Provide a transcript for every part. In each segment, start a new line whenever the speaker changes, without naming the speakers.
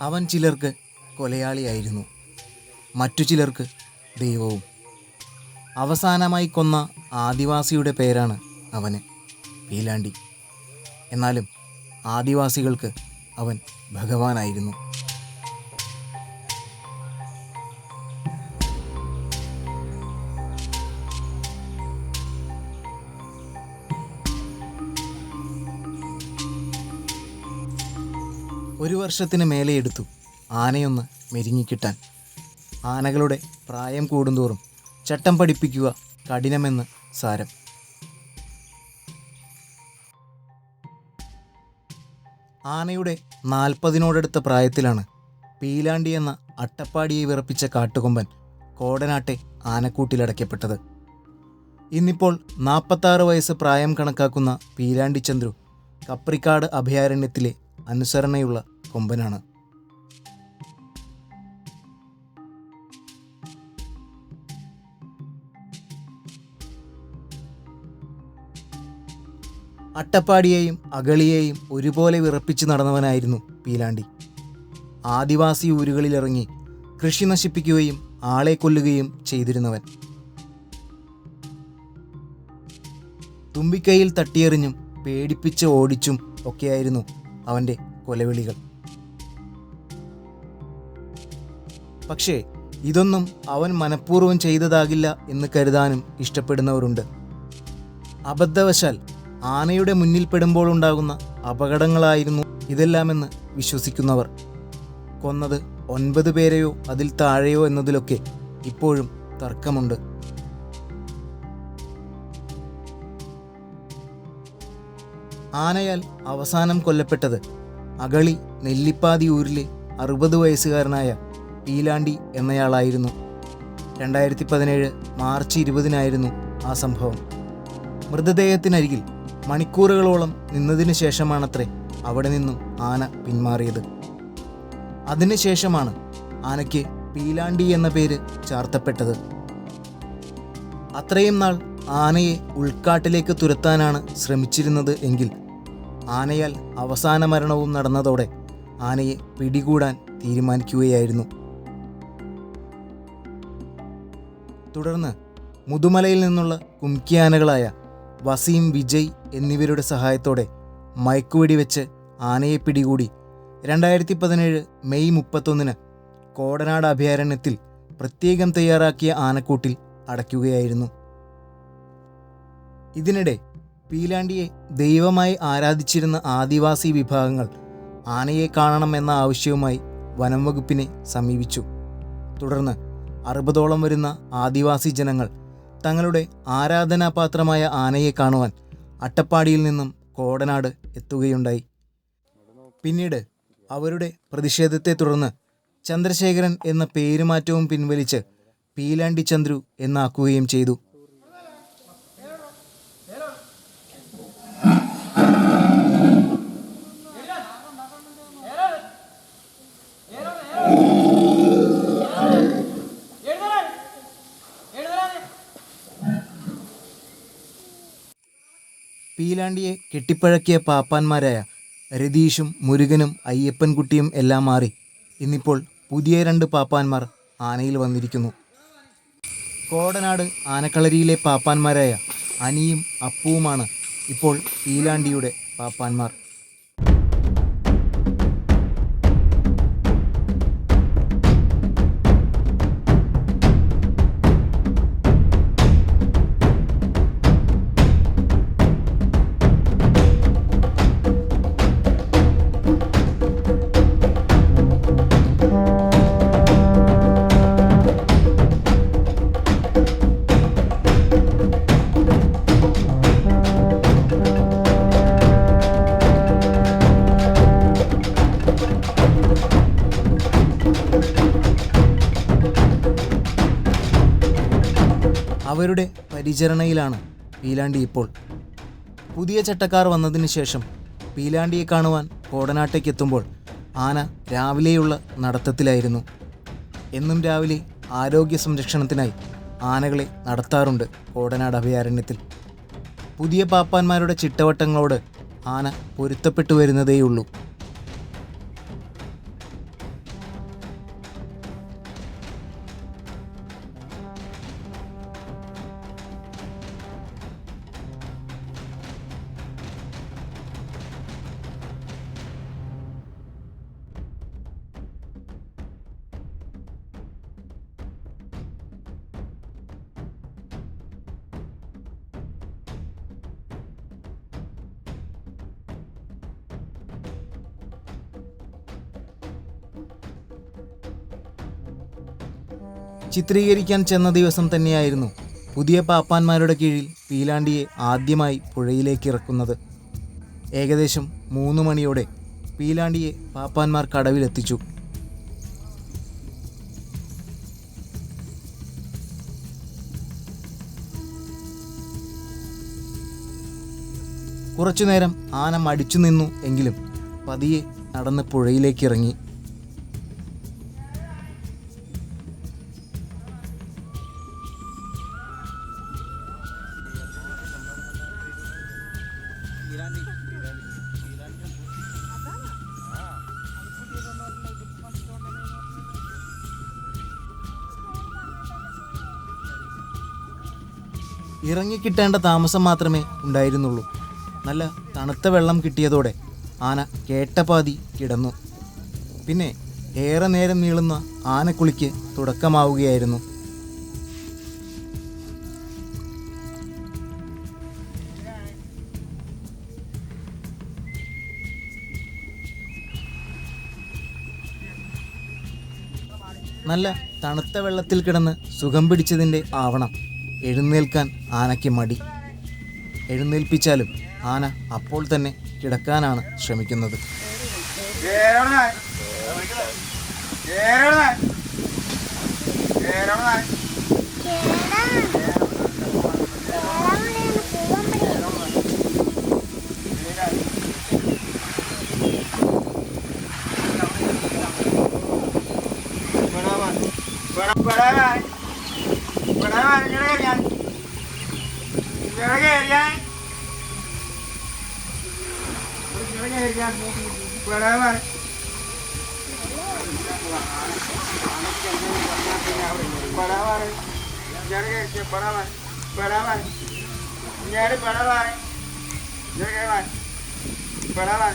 അവൻ ചിലർക്ക് കൊലയാളിയായിരുന്നു. മറ്റു ചിലർക്ക് ദൈവവും. അവസാനമായി കൊന്ന ആദിവാസിയുടെ പേരാണ് അവന് പീലാണ്ടി. എന്നാലും ആദിവാസികൾക്ക് അവൻ ഭഗവാനായിരുന്നു. ഒരു വർഷത്തിന് മേലെ എടുത്തു ആനയൊന്ന് മെരുങ്ങിക്കിട്ടാൻ ആനകളുടെ പ്രായം കൂടുന്തോറും ചട്ടം പഠിപ്പിക്കുക കഠിനമെന്ന് സാരം. ആനയുടെ നാൽപ്പതിനോടടുത്ത പ്രായത്തിലാണ് പീലാണ്ടി എന്ന അട്ടപ്പാടിയെ വിറപ്പിച്ച കാട്ടുകൊമ്പൻ കോടനാട്ടെ ആനക്കൂട്ടിലടയ്ക്കപ്പെട്ടത്. ഇന്നിപ്പോൾ നാൽപ്പത്താറ് വയസ്സ് പ്രായം കണക്കാക്കുന്ന പീലാണ്ടി ചന്ദ്രു കപ്രിക്കാട് അഭയാരണ്യത്തിലെ അനുസരണയുള്ള കൊമ്പനാണ്. അട്ടപ്പാടിയെയും അകളിയെയും ഒരുപോലെ വിറപ്പിച്ച് നടന്നവനായിരുന്നു പീലാണ്ടി. ആദിവാസി ഊരുകളിലിറങ്ങി കൃഷി നശിപ്പിക്കുകയും ആളെ കൊല്ലുകയും ചെയ്തിരുന്നവൻ. തുമ്പിക്കൈയിൽ തട്ടിയെറിഞ്ഞും പേടിപ്പിച്ച് ഓടിച്ചും ഒക്കെയായിരുന്നു അവന്റെ കൊലവിളികൾ. പക്ഷേ ഇതൊന്നും അവൻ മനഃപൂർവം ചെയ്തതാകില്ല എന്ന് കരുതാനും ഇഷ്ടപ്പെടുന്നവരുണ്ട്. അബദ്ധവശാൽ ആനയുടെ മുന്നിൽ പെടുമ്പോൾ ഉണ്ടാകുന്ന അപകടങ്ങളായിരുന്നു ഇതെല്ലാമെന്ന് വിശ്വസിക്കുന്നവർ. കൊന്നത് ഒൻപത് പേരെയോ അതിൽ താഴെയോ എന്നതിലൊക്കെ ഇപ്പോഴും തർക്കമുണ്ട്. ആനയാൽ അവസാനം കൊല്ലപ്പെട്ടത് അകളി നെല്ലിപ്പാതി ഊരിലെ അറുപത് വയസ്സുകാരനായ പീലാണ്ടി എന്നയാളായിരുന്നു. രണ്ടായിരത്തി പതിനേഴ് മാർച്ച് ഇരുപതിനായിരുന്നു ആ സംഭവം. മൃതദേഹത്തിനരികിൽ മണിക്കൂറുകളോളം നിന്നതിനു ശേഷമാണത്രേ അവിടെ നിന്നും ആന പിന്മാറിയത്. അതിനുശേഷമാണ് ആനയ്ക്ക് പീലാണ്ടി എന്ന പേര് ചാർത്തപ്പെട്ടത്. അത്രയും നാൾ ആനയെ ഉൾക്കാട്ടിലേക്ക് തുരത്താനാണ് ശ്രമിച്ചിരുന്നത് എങ്കിൽ ആനയാൽ അവസാന മരണവും നടന്നതോടെ ആനയെ പിടികൂടാൻ തീരുമാനിക്കുകയായിരുന്നു. തുടർന്ന് മുതുമലയിൽ നിന്നുള്ള കുംക്കിയാനകളായ വസീം വിജയ് എന്നിവരുടെ സഹായത്തോടെ മയക്കുവെടി വെച്ച് ആനയെ പിടികൂടി രണ്ടായിരത്തി പതിനേഴ് മെയ് മുപ്പത്തൊന്നിന് കോടനാട് അഭയാരണ്യത്തിൽ പ്രത്യേകം തയ്യാറാക്കിയ ആനക്കൂട്ടിൽ അടയ്ക്കുകയായിരുന്നു. ഇതിനിടെ പീലാണ്ടിയെ ദൈവമായി ആരാധിച്ചിരുന്ന ആദിവാസി വിഭാഗങ്ങൾ ആനയെ കാണണം എന്ന ആവശ്യവുമായി വനം വകുപ്പിനെ സമീപിച്ചു. തുടർന്ന് അറുപതോളം വരുന്ന ആദിവാസി ജനങ്ങൾ തങ്ങളുടെ ആരാധനാപാത്രമായ ആനയെ കാണുവാൻ അട്ടപ്പാടിയിൽ നിന്നും കോടനാട് എത്തുകയുണ്ടായി. പിന്നീട് അവരുടെ പ്രതിഷേധത്തെ തുടർന്ന് ചന്ദ്രശേഖരൻ എന്ന പേരുമാറ്റവും പിൻവലിച്ച് പീലാണ്ടി ചന്ദ്രു എന്നാക്കുകയും ചെയ്തു. പീലാണ്ടിയെ കെട്ടിപ്പഴക്കിയ പാപ്പാന്മാരായ രതീഷും മുരുകനും അയ്യപ്പൻകുട്ടിയും എല്ലാം മാറി. ഇന്നിപ്പോൾ പുതിയ രണ്ട് പാപ്പാന്മാർ ആനയിൽ വന്നിരിക്കുന്നു. കോടനാട് ആനക്കളരിയിലെ പാപ്പാന്മാരായ അനിയും അപ്പുവുമാണ് ഇപ്പോൾ ഈലാണ്ടിയുടെ പാപ്പാന്മാർ. അവരുടെ പരിചരണയിലാണ് പീലാണ്ടി ഇപ്പോൾ. പുതിയ ചട്ടക്കാർ വന്നതിന് ശേഷം പീലാണ്ടിയെ കാണുവാൻ കോടനാട്ടേക്ക് എത്തുമ്പോൾ ആന രാവിലെയുള്ള നടത്തത്തിലായിരുന്നു. എന്നും രാവിലെ ആരോഗ്യ സംരക്ഷണത്തിനായി ആനകളെ നടത്താറുണ്ട് കോടനാട് അഭയാരണ്യത്തിൽ. പുതിയ പാപ്പാന്മാരുടെ ചിട്ടവട്ടങ്ങളോട് ആന പൊരുത്തപ്പെട്ടു വരുന്നതേയുള്ളൂ. ചിത്രീകരിക്കാൻ ചെന്ന ദിവസം തന്നെയായിരുന്നു പുതിയ പാപ്പാന്മാരുടെ കീഴിൽ പീലാണ്ടിയെ ആദ്യമായി പുഴയിലേക്ക് ഇറക്കുന്നത്. ഏകദേശം മൂന്ന് മണിയോടെ പീലാണ്ടിയെ പാപ്പാന്മാർ കടവിലെത്തിച്ചു. കുറച്ചുനേരം ആന മടിച്ചു നിന്നു എങ്കിലും പതിയെ നടന്ന് പുഴയിലേക്ക് ഇറങ്ങി ഇറങ്ങിക്കിട്ടേണ്ട താമസം മാത്രമേ ഉണ്ടായിരുന്നുള്ളൂ. നല്ല തണുത്ത വെള്ളം കിട്ടിയതോടെ ആന കേട്ടപാതി കിടന്നു. പിന്നെ ഏറെ നേരം നീളുന്ന ആനക്കുളിക്ക് തുടക്കമാവുകയായിരുന്നു. നല്ല തണുത്ത വെള്ളത്തിൽ കിടന്ന് സുഖം പിടിച്ചതിന്റെ ആവണം. എഴുന്നേൽക്കാൻ ആനയ്ക്ക് മടി. എഴുന്നേൽപ്പിച്ചാലും ആന അപ്പോൾ തന്നെ കിടക്കാനാണ് ശ്രമിക്കുന്നത്. ಕೆಳಗೆ ಇರ್ಯಾಯ್ ಕೆಳಗೆ ಇರ್ಯಾಯ್ ಬರಬರ बराबर जगह के बराबर बराबर जगह बार बराबर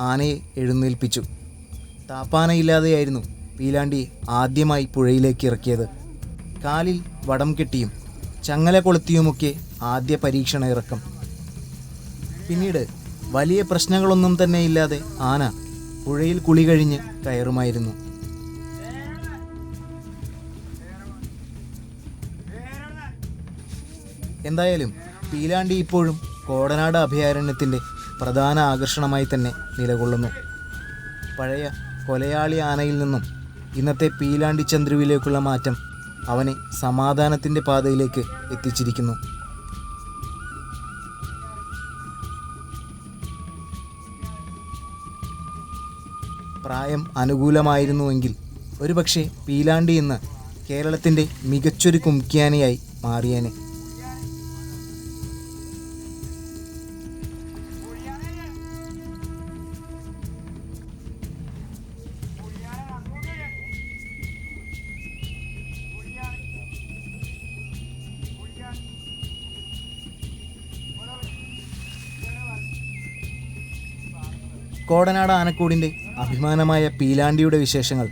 ആനയെ എഴുന്നേൽപ്പിച്ചു. താപ്പാനയില്ലാതെയായിരുന്നു പീലാണ്ടി ആദ്യമായി പുഴയിലേക്ക് ഇറക്കിയത്. കാലിൽ വടം കെട്ടിയും ചങ്ങല കൊളുത്തിയുമൊക്കെ ആദ്യ പരീക്ഷണ ഇറക്കം. പിന്നീട് വലിയ പ്രശ്നങ്ങളൊന്നും തന്നെ ഇല്ലാതെ ആന പുഴയിൽ കുളി കഴിഞ്ഞ് കയറുമായിരുന്നു. എന്തായാലും പീലാണ്ടി ഇപ്പോഴും കോടനാട് അഭയാരണ്യത്തിന്റെ പ്രധാന ആകർഷണമായി തന്നെ നിലകൊള്ളുന്നു. പഴയ കൊലയാളി ആനയിൽ നിന്നും ഇന്നത്തെ പീലാണ്ടി ചന്ദ്രുവിലേക്കുള്ള മാറ്റം അവനെ സമാധാനത്തിന്റെ പാതയിലേക്ക് എത്തിച്ചിരിക്കുന്നു. പ്രായം അനുകൂലമായിരുന്നുവെങ്കിൽ ഒരുപക്ഷെ പീലാണ്ടി ഇന്ന് കേരളത്തിന്റെ മികച്ചൊരു കുംക്കിയാനയായി മാറിയേനെ. കോടനാട് ആനക്കൂടിന്റെ അഭിമാനമായ പീലാണ്ടിയുടെ വിശേഷങ്ങൾ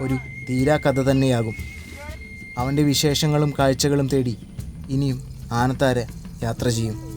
ഒരു തീരാ കഥ തന്നെയാകും. അവന്റെ വിശേഷങ്ങളും കാഴ്ചകളും തേടി ഇനിയും ആനത്താര യാത്ര ചെയ്യും.